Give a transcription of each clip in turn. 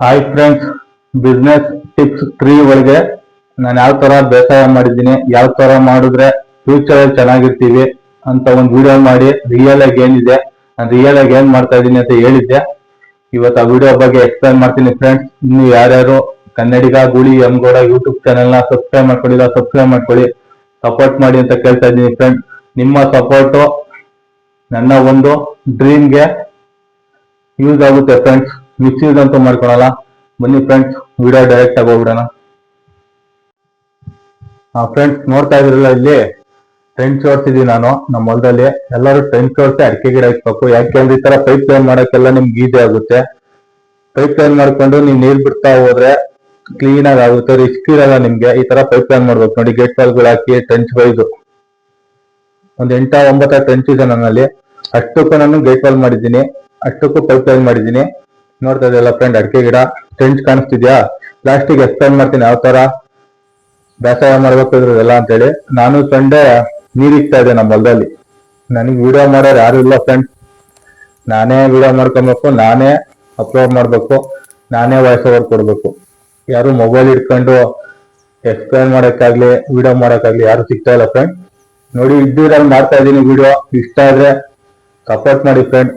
Hi friends business tips three ಒಳಗೆ ನಾನು ಯಾವ ತರ ಬೇಸಾಯ ಮಾಡಿದ್ದೀನಿ, ಯಾವ ತರ ಮಾಡಿದ್ರೆ ಫ್ಯೂಚರ್ ಅಲ್ಲಿ ಚೆನ್ನಾಗಿರ್ತೀವಿ ಅಂತ ಒಂದು ವಿಡಿಯೋ ಮಾಡಿ ರಿಯಲ್ ಆಗಿ ಏನಿದೆ, ನಾನು ರಿಯಲ್ ಆಗಿ ಏನ್ ಮಾಡ್ತಾ ಇದ್ದೀನಿ ಅಂತ ಹೇಳಿದ್ದೆ. ಇವತ್ತು ಆ ವಿಡಿಯೋ ಬಗ್ಗೆ ಎಕ್ಸ್ಪ್ಲೈನ್ ಮಾಡ್ತೀನಿ ಫ್ರೆಂಡ್ಸ್ ಇನ್ನು ಯಾರ್ಯಾರು ಕನ್ನಡಿಗ, ಗುಳಿ ಎಮ್ಗೌಡ ಯೂಟ್ಯೂಬ್ ಚಾನೆಲ್ನ ಸಬ್ಸ್ಕ್ರೈಬ್ ಮಾಡ್ಕೊಳ್ಳಿ ಸಬ್ಸ್ಕ್ರೈಬ್ ಮಾಡ್ಕೊಳ್ಳಿ. ಸಪೋರ್ಟ್ ಮಾಡಿ ಅಂತ ಕೇಳ್ತಾ ಇದ್ದೀನಿ ಫ್ರೆಂಡ್ಸ್ ನಿಮ್ಮ ಸಪೋರ್ಟು ನನ್ನ ಒಂದು ಡ್ರೀಮ್ಗೆ ಯೂಸ್ ಆಗುತ್ತೆ ಫ್ರೆಂಡ್ಸ್ ಮಿಸ್ಯೂಸ್ ಅಂತ ಮಾಡ್ಕೊಳಲ್ಲ. ಬನ್ನಿ ಫ್ರೆಂಡ್ಸ್ ವಿಡಿಯೋ ಡೈರೆಕ್ಟ್ ಆಗಿ ಹೋಗ್ಬಿಡೋಣ. ಫ್ರೆಂಡ್ಸ್ ನೋಡ್ತಾ ಇದ್ರಲ್ಲ ಇಲ್ಲಿ ಟ್ರೆಂಚ್ ಓಡಿಸಿದೀನಿ ನಾನು, ನಮ್ಮ ಹೊಲದಲ್ಲಿ. ಎಲ್ಲರೂ ಟ್ರೆಂಡ್ ಓಡಿಸಿ ಅಡಿಕೆ ಗಿಡ ಹಾಕ್ಬೇಕು ಯಾಕೆಂದ್ರೆ ಈ ತರ ಪೈಪ್ ಲೈನ್ ಮಾಡಕ್ಕೆಲ್ಲ ನಿಮ್ಗೆ ಈಜಿ ಆಗುತ್ತೆ. ಪೈಪ್ ಲೈನ್ ಮಾಡ್ಕೊಂಡು ನೀವು ನೀರ್ ಬಿಡ್ತಾ ಹೋದ್ರೆ ಕ್ಲೀನ್ ಆಗಿ ಆಗುತ್ತೆ ರಿಸ್ಕ್ ಇರಲ್ಲ ನಿಮ್ಗೆ. ಈ ತರ ಪೈಪ್ ಲೈನ್ ಮಾಡ್ಬೇಕು ನೋಡಿ ಗೇಟ್ ವಾಲ್ಗಳು ಹಾಕಿ ಟ್ರೆಂಚ್ ವೈಸ್ ಒಂದ್ ಎಂಟ ಒಂಬತ್ತ ಟ್ರೆಂಚ್ ಇದೆ ನನ್ನಲ್ಲಿ. ಅಷ್ಟಕ್ಕೂ ನಾನು ಗೇಟ್ ವಾಲ್ ಮಾಡಿದ್ದೀನಿ. ಅಷ್ಟಕ್ಕೂ ಪೈಪ್ ಲೈನ್ ಮಾಡಿದ್ದೀನಿ. ನೋಡ್ತಾ ಇದೆಯಲ್ಲ ಫ್ರೆಂಡ್ ಅಡಿಕೆ ಗಿಡ ಟ್ರೆಂಚ್ ಕಾಣಿಸ್ತಿದ್ಯಾ? ಪ್ಲಾಸ್ಟಿಕ್ ಎಕ್ಸ್ಪ್ಲೈನ್ ಮಾಡ್ತೀನಿ, ಯಾವ ತರ? ಬೇಸಾಯ ಮಾಡ್ಬೇಕು ಇದ್ರದೆಲ್ಲ ಅಂತೇಳಿ. ನಾನು ಸಂಡೆ ನೀರಿಗ್ತಾ ಇದೆ ನಮ್ಮ ಹೊಲದಲ್ಲಿ. ನನಗೆ ವಿಡಿಯೋ ಮಾಡೋರು ಯಾರು ಇಲ್ಲ ಫ್ರೆಂಡ್ ನಾನೇ ವಿಡಿಯೋ ಮಾಡ್ಕೊಬೇಕು, ನಾನೇ ಅಪ್ಲೋಡ್ ಮಾಡ್ಬೇಕು, ನಾನೇ ವಾಯ್ಸ್ ಓವರ್ ಕೊಡ್ಬೇಕು. ಯಾರು ಮೊಬೈಲ್ ಇಟ್ಕೊಂಡು ಎಕ್ಸ್ಪ್ಲೈನ್ ಮಾಡೋಕ್ಕಾಗ್ಲಿ ವಿಡಿಯೋ ಮಾಡೋಕ್ಕಾಗ್ಲಿ ಯಾರು ಸಿಗ್ತಾ ಇಲ್ಲ ಫ್ರೆಂಡ್ ನೋಡಿ, ಇದ್ದಿದ್ರಲ್ಲಿ ಮಾಡ್ತಾ ಇದ್ದೀನಿ ವಿಡಿಯೋ ಇಷ್ಟ ಆದ್ರೆ ಸಪೋರ್ಟ್ ಮಾಡಿ ಫ್ರೆಂಡ್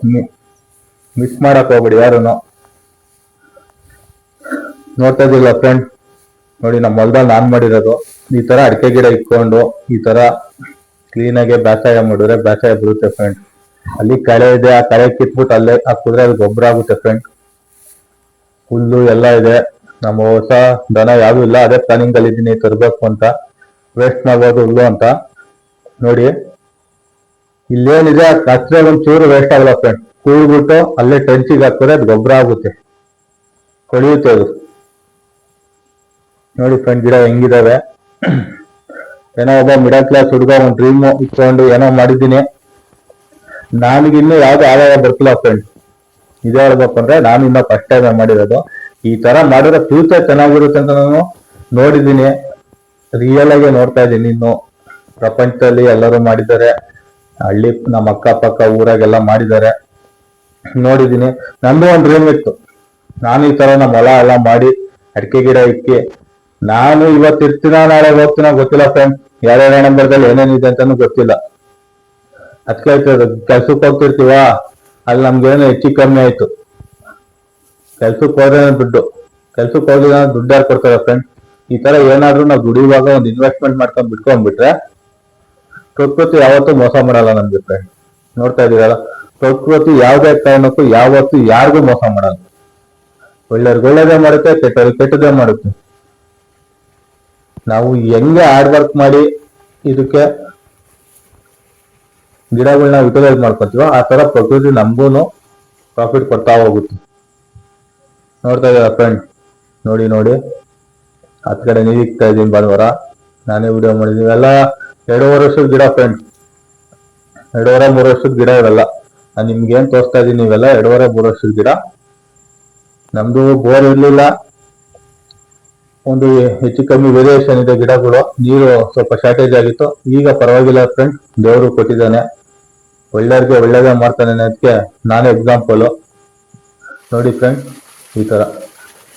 ಮಿಸ್ ಮಾಡಕ್ ಹೋಗ್ಬೇಡಿ ಯಾರುನು. ನೋಡ್ತಾ ಇದ್ದಿಲ್ಲ ಫ್ರೆಂಡ್ ನೋಡಿ ನಮ್ಮ ಹೊಲದಲ್ಲಿ ನಾನ್ ಮಾಡಿರೋದು. ಈ ತರ ಅಡಿಕೆ ಗಿಡ ಇಟ್ಕೊಂಡು ಈ ತರ ಕ್ಲೀನ್ ಆಗಿ ಬೇಸಾಯ ಮಾಡಿದ್ರೆ ಬೇಸಾಯ ಬರುತ್ತೆ ಫ್ರೆಂಡ್ ಅಲ್ಲಿ ಕಳೆ ಇದೆ, ಆ ಕಳೆ ಕಿತ್ಬಿಟ್ಟು ಅಲ್ಲೇ ಹಾಕಿದ್ರೆ ಅದು ಗೊಬ್ಬರ ಆಗುತ್ತೆ ಫ್ರೆಂಡ್ ಹುಲ್ಲು ಎಲ್ಲ ಇದೆ. ನಮ್ಮ ಹೊಸ ದನ ಯಾವ್ದು ಇಲ್ಲ, ಅದೇ ಪ್ಲಾನಿಂಗ್ ಅಲ್ಲಿ ಇದೀನಿ, ತರಬೇಕು ಅಂತ. ವೇಸ್ಟ್ ಮಾಡ್ಬೋದು ಹುಲ್ಲು ಅಂತ. ನೋಡಿ, ಇಲ್ಲೇನಿದೆ ಕಚ್ರೆ ಒಂದ್ ಚೂರು ವೇಸ್ಟ್ ಆಗಲ್ಲ ಫ್ರೆಂಡ್ ಕೂಳ್ಬಿಟ್ಟು ಅಲ್ಲೇ ಟೆಂಚಿಗೆ ಹಾಕಿದ್ರೆ ಅದು ಗೊಬ್ಬರ ಆಗುತ್ತೆ. ಕೊಳೆಯುತ್ತೆ ಅದು. ನೋಡಿ ಫ್ರೆಂಡ್ ಗಿಡ ಹೆಂಗಿದಾವೆ. ಏನೋ ಒಬ್ಬ ಮಿಡಲ್ ಕ್ಲಾಸ್ ಹುಡುಗ ಒಂದು ಡ್ರೀಮ್ ಇಟ್ಕೊಂಡು ಏನೋ ಮಾಡಿದ್ದೀನಿ. ನನಗಿನ್ನೂ ಯಾವ್ದು ಆದಾಯ ಬರ್ತಿಲ್ಲ ಫ್ರೆಂಡ್ ಇದೇ ಹೇಳ್ಬೇಕು ಅಂದ್ರೆ ನಾನು ಇನ್ನೂ ಫಸ್ಟ್ ಟೈಮ್ ಮಾಡಿರೋದು. ಈ ತರ ಮಾಡಿದ್ರೆ ಫ್ಯೂಚರ್ ಚೆನ್ನಾಗಿರುತ್ತೆ ಅಂತ ನಾನು ನೋಡಿದ್ದೀನಿ. ರಿಯಲ್ ಆಗಿ ನೋಡ್ತಾ ಇದ್ದೀನಿ ಇನ್ನು. ಪ್ರಪಂಚದಲ್ಲಿ ಎಲ್ಲರೂ ಮಾಡಿದ್ದಾರೆ. ಹಳ್ಳಿ ನಮ್ಮ ಅಕ್ಕಪಕ್ಕ ಊರಾಗೆಲ್ಲ ಮಾಡಿದ್ದಾರೆ. ನೋಡಿದ್ದೀನಿ. ನಂದು ಒಂದು ಡ್ರೀಮ್ ಇತ್ತು. ನಾನು ಈ ತರ ನಮ್ಮ ಹೊಲ ಎಲ್ಲ ಮಾಡಿ ಅಡಿಕೆ ಗಿಡ ಇಕ್ಕಿ ನಾನು ಇವತ್ತು ಇರ್ತೀನ, ನಾಳೆ ಹೋಗ್ತೀನ ಗೊತ್ತಿಲ್ಲ ಫ್ರೆಂಡ್ ಯಾರ್ಯಾರ ನಂಬರ್ದಲ್ಲಿ ಏನೇನಿದೆ ಅಂತಾನು ಗೊತ್ತಿಲ್ಲ. ಅದಕ್ಕೆ ಕೆಲ್ಸಕ್ಕೆ ಹೋಗ್ತಿರ್ತೀವ? ಅಲ್ಲಿ ನಮ್ಗೇನು ಹೆಚ್ಚು ಕಮ್ಮಿ ಆಯ್ತು. ಕೆಲ್ಸಕ್ಕೆ ಹೋದ್ರೆ ದುಡ್ಡು. ಕೆಲ್ಸಕ್ಕೆ ಹೋಗಿಲ್ಲ ದುಡ್ಡು ಯಾರು ಕೊಡ್ತಾರ ಫ್ರೆಂಡ್ ಈ ತರ ಏನಾದ್ರು ನಾವು ದುಡಿಯುವಾಗ ಒಂದು ಇನ್ವೆಸ್ಟ್ಮೆಂಟ್ ಮಾಡ್ಕೊಂಡ್ ಬಿಟ್ಕೊಂಡ್ಬಿಟ್ರೆ ಪ್ರಕೃತಿ ಯಾವತ್ತೂ ಮೋಸ ಮಾಡಲ್ಲ ನಮ್ಗೆ ಫ್ರೆಂಡ್ ನೋಡ್ತಾ ಇದೀರಲ್ಲ ಪ್ರಕೃತಿ ಯಾವುದೇ ಕಾರಣಕ್ಕೂ ಯಾವತ್ತೂ ಯಾರಿಗೂ ಮೋಸ ಮಾಡಲ್ಲ. ಒಳ್ಳೆಯವ್ರಿಗೆ ಒಳ್ಳೇದೇ ಮಾಡುತ್ತೆ, ಕೆಟ್ಟವ್ರಿಗೆ ಕೆಟ್ಟದೇ ಮಾಡುತ್ತೆ. ನಾವು ಹೆಂಗೆ ಹಾರ್ಡ್ ವರ್ಕ್ ಮಾಡಿ ಇದಕ್ಕೆ ಗಿಡಗಳನ್ನ ಯುಟಿಲೈಸ್ ಮಾಡ್ಕೊತೀವೋ ಆ ತರ ಪ್ರಕೃತಿ ನಮಗೂ ಪ್ರಾಫಿಟ್ ಕೊಡ್ತಾ ಹೋಗುತ್ತೆ. ನೋಡ್ತಾ ಇದ್ದೀರಾ ಫ್ರೆಂಡ್ ನೋಡಿ ನೋಡಿ. ಹತ್ ಕಡೆ ನೀರು ಇಕ್ತಾ ಇದ್ದೀನಿ ಭಾನುವಾರ. ನಾನೇ ವಿಡಿಯೋ ಮಾಡಿದ್ದೀನಿ. ಇವೆಲ್ಲ ಎರಡೂವರೆ ವರ್ಷದ ಗಿಡ ಫ್ರೆಂಡ್ ಎರಡೂವರೆ, ಮೂರು ವರ್ಷದ ಗಿಡ ಇವೆಲ್ಲ. ನಾನು ನಿಮ್ಗೆ ಏನ್ ತೋರಿಸ್ತಾ ಇದ್ದೀನಿ ಇವೆಲ್ಲ ಎರಡೂವರೆ, ಮೂರು ವರ್ಷದ ಗಿಡ. ನಮ್ದು ಬೋರ್ ಇರ್ಲಿಲ್ಲ. ಒಂದು ಹೆಚ್ಚು ಕಮ್ಮಿ ವೇರಿಯೇಷನ್ ಇದೆ ಗಿಡಗಳು, ನೀರು ಸ್ವಲ್ಪ ಶಾರ್ಟೇಜ್ ಆಗಿತ್ತು. ಈಗ ಪರವಾಗಿಲ್ಲ ಫ್ರೆಂಡ್ ದೇವರು ಕೊಟ್ಟಿದ್ದಾನೆ. ಒಳ್ಳೆಯವ್ರಿಗೆ ಒಳ್ಳೇದೇ ಮಾಡ್ತಾನೆ ಅನ್ನೋದಕ್ಕೆ ನಾನೇ ಎಕ್ಸಾಂಪಲು ನೋಡಿ ಫ್ರೆಂಡ್ ಈ ಥರ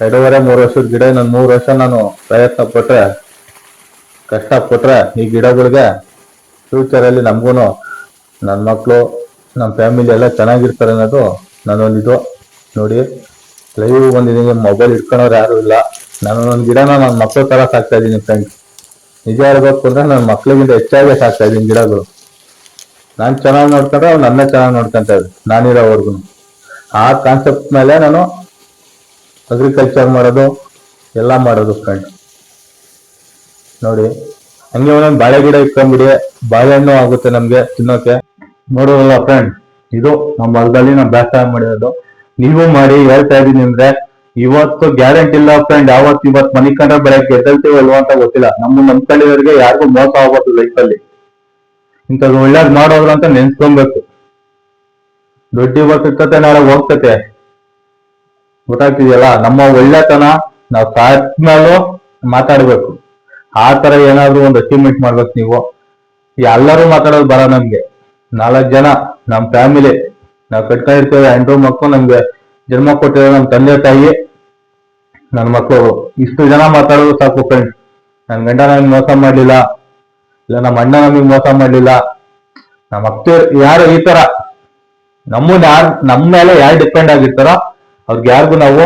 ಎರಡೂವರೆ, ಮೂರು ವರ್ಷದ ಗಿಡ ನಾನು ಮೂರು ವರ್ಷ ನಾನು ಪ್ರಯತ್ನ ಪಟ್ಟರೆ ಕಷ್ಟ ಕೊಟ್ಟರೆ ಈ ಗಿಡಗಳಿಗೆ ಫ್ಯೂಚರಲ್ಲಿ ನಮಗೂ ನನ್ನ ಮಕ್ಕಳು ನಮ್ಮ ಫ್ಯಾಮಿಲಿ ಎಲ್ಲ ಚೆನ್ನಾಗಿರ್ತಾರೆ ಅನ್ನೋದು ನನ್ನೊಂದಿದು. ನೋಡಿ ಲೈವ್ ಬಂದಿದ್ದೀನಿ ಮೊಬೈಲ್ ಇಟ್ಕೊಳೋರು ಯಾರು ಇಲ್ಲ. ನಾನು ಗಿಡನ ನನ್ನ ಮಕ್ಕಳ ತರ ಸಾಕ್ತಾ ಇದ್ದೀನಿ ಫ್ರೆಂಡ್ ನಿಜ ಹೇಳ್ಬೇಕು ಅಂದ್ರೆ ನನ್ನ ಮಕ್ಳಿಗಿಂತ ಹೆಚ್ಚಾಗಿ ಸಾಕ್ತಾ ಇದ್ದೀನಿ ಗಿಡಗಳು. ನಾನು ಚೆನ್ನಾಗಿ ನೋಡ್ಕೊಂಡ್ರೆ ಅವ್ರು ನನ್ನ ಚೆನ್ನಾಗಿ ನೋಡ್ಕೊಂತ ಇದ್ರು ನಾನಿರೋವರೆಗೂ. ಆ ಕಾನ್ಸೆಪ್ಟ್ ಮೇಲೆ ನಾನು ಅಗ್ರಿಕಲ್ಚರ್ ಮಾಡೋದು, ಎಲ್ಲ ಮಾಡೋದು ಫ್ರೆಂಡ್ ನೋಡಿ, ಹಂಗೆ ಒಂದೊಂದು ಬಾಳೆ ಗಿಡ ಇಟ್ಕೊಂಡ್ಬಿಡಿ. ಬಾಳೆಹಣ್ಣು ಆಗುತ್ತೆ ನಮ್ಗೆ ತಿನ್ನೋಕೆ. ನೋಡೋದಲ್ಲ ಫ್ರೆಂಡ್ ಇದು ನಮ್ಮ ಹೊಲದಲ್ಲಿ ನಾವು ಬೇಸಾಯ ಮಾಡಿರೋದು. ನೀವು ಮಾಡಿ ಹೇಳ್ತಾ ಇದೀನಿ ಅಂದ್ರೆ ಇವತ್ತು ಗ್ಯಾರಂಟಿ ಇಲ್ಲ ಫ್ರೆಂಡ್ ಯಾವತ್ತು ಇವತ್ತು ಮನಿಕಂಡ್ರೆ ಬೆಳಗ್ಗೆ ಎದ್ದಲ್ತೀವೋ ಇಲ್ವೋ ಅಂತ ಗೊತ್ತಿಲ್ಲ. ನಮ್ಮ ನಂಬ್ಕೊಂಡಿರೋರಿಗೆ ಯಾರಿಗೂ ಮೋಸ ಆಗ್ಬಾರ್ದು ಲೈಫಲ್ಲಿ ಇಂಥದ್ದು ಒಳ್ಳೇದ್ ಮಾಡೋದ್ರ ಅಂತ ನೆನ್ಸ್ಕೊಬೇಕು. ದುಡ್ಡು ಇವತ್ತು ಇರ್ತತೆ ನಾಳೆ ಹೋಗ್ತತೆ. ಗೊತ್ತಾಗ್ತಿದೆಯಲ್ಲ? ನಮ್ಮ ಒಳ್ಳೆತನ, ನಾವು ಸಾಧ್ಮೇಲೂ ಮಾತಾಡ್ಬೇಕು. ಆ ತರ ಏನಾದ್ರು ಒಂದು ಅಚೀವ್ಮೆಂಟ್ ಮಾಡ್ಬೇಕು ನೀವು. ಎಲ್ಲರೂ ಮಾತಾಡೋದು ಬರ ನಮ್ಗೆ. ನಾಲ್ಕು ಜನ, ನಮ್ ಫ್ಯಾಮಿಲಿ ನಾವು ಕಟ್ಕೊಂಡಿರ್ತೇವೆ ಹೆಂಡ್ರು ಮಕ್ಕಳು ನಮ್ಗೆ ಜನ್ಮ ಕೊಟ್ಟಿರೋ ನಮ್ ತಂದೆ ತಾಯಿ. ನನ್ನ ಮಕ್ಕಳು ಇಷ್ಟು ಜನ ಮಾತಾಡೋದು ಸಾಕು ಫ್ರೆಂಡ್ ನನ್ನ ಗಂಡ ನನಗೆ ಮೋಸ ಮಾಡ್ಲಿಲ್ಲ. ಇಲ್ಲ ನಮ್ಮ ಅಣ್ಣ ನಮಗೆ ಮೋಸ ಮಾಡ್ಲಿಲ್ಲ. ನಮ್ಮ ಅಕ್ಕ ಯಾರು ಈ ತರ? ನಮ್ಮನ್ನ ಯಾರು ನಮ್ಮ ಮೇಲೆ ಯಾರು ಡಿಪೆಂಡ್ ಆಗಿರ್ತಾರೋ, ಅವ್ರಿಗೆ ಯಾರಿಗೂ ನಾವು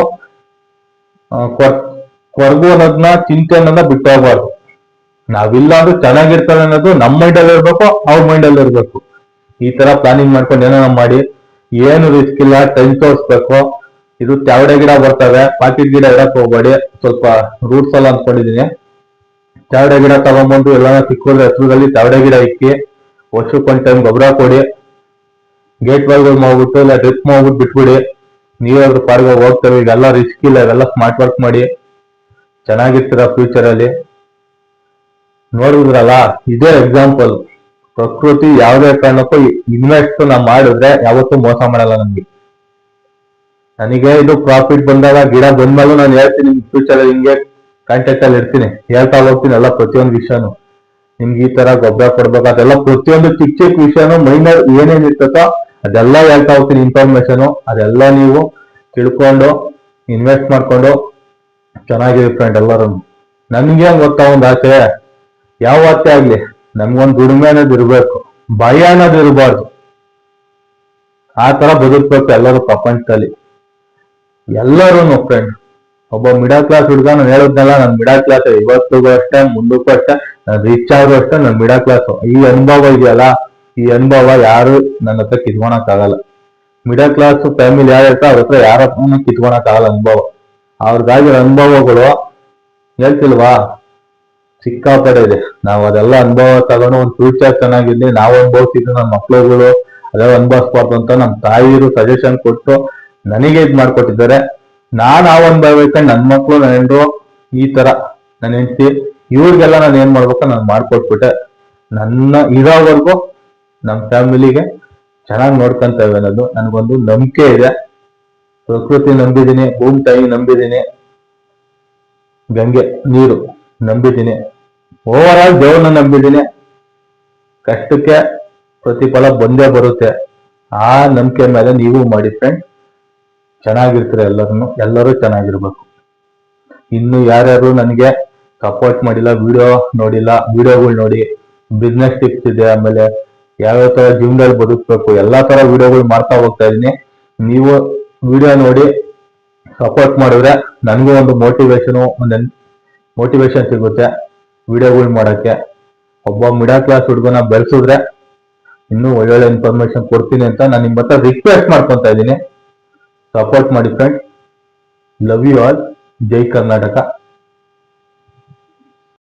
ಕೊರಗು ಅನ್ನೋದನ್ನ ಚಿಂತೆ ಅನ್ನೋದನ್ನ ಬಿಟ್ಟು ಹೋಗ್ಬಾರ್ದು. ನಾವಿಲ್ಲ ಅಂದ್ರೆ ಚೆನ್ನಾಗಿರ್ತಾರೆ ಅನ್ನೋದು ನಮ್ಮ ಮೈಂಡ್ ಅಲ್ಲಿ ಇರ್ಬೇಕು, ಅವ್ರ ಮೈಂಡ್ ಅಲ್ಲಿ ಇರ್ಬೇಕು. ಈ ತರ ಪ್ಲಾನಿಂಗ್ ಮಾಡ್ಕೊಂಡು ಏನೋ ಮಾಡಿ, ಏನು ರಿಸ್ಕ್ ಇಲ್ಲ ಟೈಮ್ ತೋರಿಸ್ಬೇಕು. ಇದು ತ್ಯಾವಡೆ ಗಿಡ ಬರ್ತವೆ ಪಾಕಿಟ್ ಗಿಡ ಇಡಕ್ ಹೋಗ್ಬೇಡಿ. ಸ್ವಲ್ಪ ರೂಟ್ಸ್ ಎಲ್ಲ ಅನ್ಕೊಂಡಿದೀನಿ. ತ್ಯಾವಡೆ ಗಿಡ ತಗೊಂಡ್ಬಂದು ಎಲ್ಲ ಸಿಕ್ಕೋದ್ರೆ ಹತ್ರದಲ್ಲಿ ತ್ಯಾವಡೆ ಗಿಡ ಇಕ್ಕಿ, ವರ್ಷಕ್ಕೊಂದ್ ಟೈಮ್ ಗೊಬ್ಬರ ಕೊಡಿ. ಗೇಟ್ ವಾಲ್ಗಳು ಮಾಡ್ಬಿಟ್ಟು, ಇಲ್ಲ ಡ್ರಿಪ್ ಮಾಡ್ಬಿಟ್ಟು ಬಿಟ್ಬಿಡಿ. ನೀವಾದ್ರೂ ಪಾರ್ಗ ಹೋಗ್ತವೆ, ಈಗೆಲ್ಲ ರಿಸ್ಕ್ ಇಲ್ಲ, ಇವೆಲ್ಲ ಸ್ಮಾರ್ಟ್ ವರ್ಕ್ ಮಾಡಿ. ಚೆನ್ನಾಗಿರ್ತೀರ ಫ್ಯೂಚರ್ ಅಲ್ಲಿ. ನೋಡಿದ್ರಲ್ಲ, ಇದೇ ಎಕ್ಸಾಂಪಲ್ ಪ್ರಕೃತಿ ಯಾವುದೇ ಕಾರಣಕ್ಕೂ ಇನ್ವೆಸ್ಟ್ ನಾವು ಮಾಡಿದ್ರೆ ಯಾವತ್ತೂ ಮೋಸ ಮಾಡಲ್ಲ ನಮ್ಗೆ. ನನಗೆ ಇದು ಪ್ರಾಫಿಟ್ ಬಂದಾಗ ಗಿಡ ಬಂದ್ಮೇಲೂ ನಾನು ಹೇಳ್ತೀನಿ ಫ್ಯೂಚರ್ ಹಿಂಗೆ ಕಾಂಟ್ಯಾಕ್ಟ್ ಅಲ್ಲಿ ಇರ್ತೀನಿ. ಹೇಳ್ತಾ ಹೋಗ್ತೀನಿ ಎಲ್ಲ ಪ್ರತಿಯೊಂದು ವಿಷಯನು. ನಿಮ್ಗೆ ಈ ತರ ಗೊಬ್ಬರ ಕೊಡ್ಬೇಕು, ಅದೆಲ್ಲ ಪ್ರತಿಯೊಂದು ಚಿಕ್ಕ ಚಿಕ್ಕ ವಿಷಯನು ಮೈನರ್ ಏನೇನ್ ಇರ್ತದೋ ಅದೆಲ್ಲ ಹೇಳ್ತಾ ಹೋಗ್ತೀನಿ ಇನ್ಫಾರ್ಮೇಶನ್ ಅದೆಲ್ಲ ನೀವು ತಿಳ್ಕೊಂಡು ಇನ್ವೆಸ್ಟ್ ಮಾಡ್ಕೊಂಡು, ಚೆನ್ನಾಗಿರಿ ಫ್ರೆಂಡ್ ಎಲ್ಲರೂ ನನ್ಗೆ ಗೊತ್ತಾ ಒಂದು ಆಸೆ? ಯಾವ ಆಸೆ ಆಗ್ಲಿ? ನಮ್ಗೊಂದು ದುಡಿಮೆ ಅನ್ನೋದು ಇರ್ಬೇಕು. ಭಯ ಅನ್ನೋದು ಇರಬಾರ್ದು. ಆ ತರ ಬದುಕ್ಬೇಕು ಎಲ್ಲರೂ ಪ್ರಪಂಚದಲ್ಲಿ. ಎಲ್ಲರೂ ಫ್ರೆಂಡ್ ಒಬ್ಬ ಮಿಡಲ್ ಕ್ಲಾಸ್ ಹುಡುಗ ನಾನು ಹೇಳೋದ್ನಲ್ಲ ನನ್ನ ಮಿಡಲ್ ಕ್ಲಾಸ್ ಇವತ್ತಿಗೂ ಅಷ್ಟೇ, ಮುಂದಕ್ಕೂ ಅಷ್ಟೇ, ನಾನು ರಿಚ್ ಆದ್ರೂ ಅಷ್ಟೇ ನನ್ನ ಮಿಡಲ್ ಕ್ಲಾಸ್ ಈ ಅನುಭವ ಇದೆಯಲ್ಲ, ಈ ಅನುಭವ ಯಾರು ನನ್ನ ಹತ್ರ ಕಿತ್ಕೊಳಕ್ ಆಗಲ್ಲ ಮಿಡಲ್ ಕ್ಲಾಸ್ ಫ್ಯಾಮಿಲಿ ಯಾರು ಅವ್ರ ಹತ್ರ ಯಾರ ಹತ್ರನೂ ಕಿತ್ಕೊಳಕ್ ಆಗಲ್ಲ ಅನುಭವ. ಅವ್ರಿಗಾಗಿರೋ ಅನುಭವಗಳು, ಹೇಳ್ತಿಲ್ವಾ? ಸಿಕ್ಕಾಪಡೆ ಇದೆ. ನಾವು ಅದೆಲ್ಲ ಅನುಭವ ತಗೊಂಡು ಒಂದು ಫ್ಯೂಚರ್ ಚೆನ್ನಾಗಿರ್ಲಿ, ನಾವು ಅನುಭವಿಸಿದ್ರು ನಮ್ಮ ಮಕ್ಳುಗಳು ಅದೆಲ್ಲ ಅನುಭವಿಸ್ಬಾರ್ದು ಅಂತ ನಮ್ಮ ತಾಯಿರು ಸಜೆಷನ್ ಕೊಟ್ಟು ನನಗೆ ಇದ್ ಮಾಡ್ಕೊಟ್ಟಿದ್ದಾರೆ. ನಾನ್ ಆ ಅನುಭವಿಸ್ಕೊಂಡು ನನ್ನ ಮಕ್ಳು ನನ್ನ ಹೆಂಡ್ರು ಈ ತರ ನನ್ನ ಹೆಂಡತಿ ಇವ್ರಿಗೆಲ್ಲ ನಾನು ಏನ್ ಮಾಡ್ಬೇಕು ನಾನು ಮಾಡ್ಕೊಟ್ಬಿಟ್ಟೆ. ನನ್ನ ಇರೋವರೆಗೂ ನಮ್ಮ ಫ್ಯಾಮಿಲಿಗೆ ಚೆನ್ನಾಗಿ ನೋಡ್ಕೊಂತೇವೆ ಅನ್ನೋದು ನನಗೊಂದು ನಂಬಿಕೆ ಇದೆ. ಪ್ರಕೃತಿ ನಂಬಿದೀನಿ ಭೂಮಿ ತಾಯಿ ನಂಬಿದೀನಿ ಗಂಗೆ, ನೀರು ನಂಬಿದ್ದೀನಿ. ಓವರ್ ಆಲ್ ದೇವ್ರನ್ನ ನಂಬಿದ್ದೀನಿ. ಕಷ್ಟಕ್ಕೆ ಪ್ರತಿಫಲ ಬಂದೇ ಬರುತ್ತೆ. ಆ ನಂಬಿಕೆ ಮೇಲೆ ನೀವು ಮಾಡಿ ಫ್ರೆಂಡ್ ಚೆನ್ನಾಗಿರ್ತೀರ ಎಲ್ಲರೂ ಎಲ್ಲರೂ ಚೆನ್ನಾಗಿರ್ಬೇಕು. ಇನ್ನು ಯಾರ್ಯಾರು ನನಗೆ ಸಪೋರ್ಟ್ ಮಾಡಿಲ್ಲ ವಿಡಿಯೋ ನೋಡಿಲ್ಲ ವಿಡಿಯೋಗಳು ನೋಡಿ ಬಿಸ್ನೆಸ್ ಟಿಪ್ಸ್ ಇದೆ, ಆಮೇಲೆ ಯಾವ್ಯಾವ ತರ ಜೀವನದಲ್ಲಿ ಬದುಕಬೇಕು, ಎಲ್ಲಾ ತರ ವಿಡಿಯೋಗಳು ಮಾಡ್ತಾ ಹೋಗ್ತಾ ಇದೀನಿ ನೀವು ವಿಡಿಯೋ ನೋಡಿ ಸಪೋರ್ಟ್ ಮಾಡಿದ್ರೆ ನನಗೂ ಒಂದು ಮೋಟಿವೇಶನ್ ಒಂದು ಮೋಟಿವೇಶನ್ ಸಿಗುತ್ತೆ ವಿಡಿಯೋಗಳು ಮಾಡೋಕ್ಕೆ. ಒಬ್ಬ ಮಿಡಲ್ ಕ್ಲಾಸ್ ಹುಡುಗನ ಬೆಳೆಸಿದ್ರೆ ಇನ್ನೂ ಒಳ್ಳೊಳ್ಳೆ ಇನ್ಫಾರ್ಮೇಶನ್ ಕೊಡ್ತೀನಿ ಅಂತ ನಾನು ನಿಮ್ಮ ಹತ್ರ ರಿಕ್ವೆಸ್ಟ್ ಮಾಡ್ಕೊತಾ ಇದ್ದೀನಿ. ಸಪೋರ್ಟ್ ಮಾಡಿ friend love you all Jai Karnataka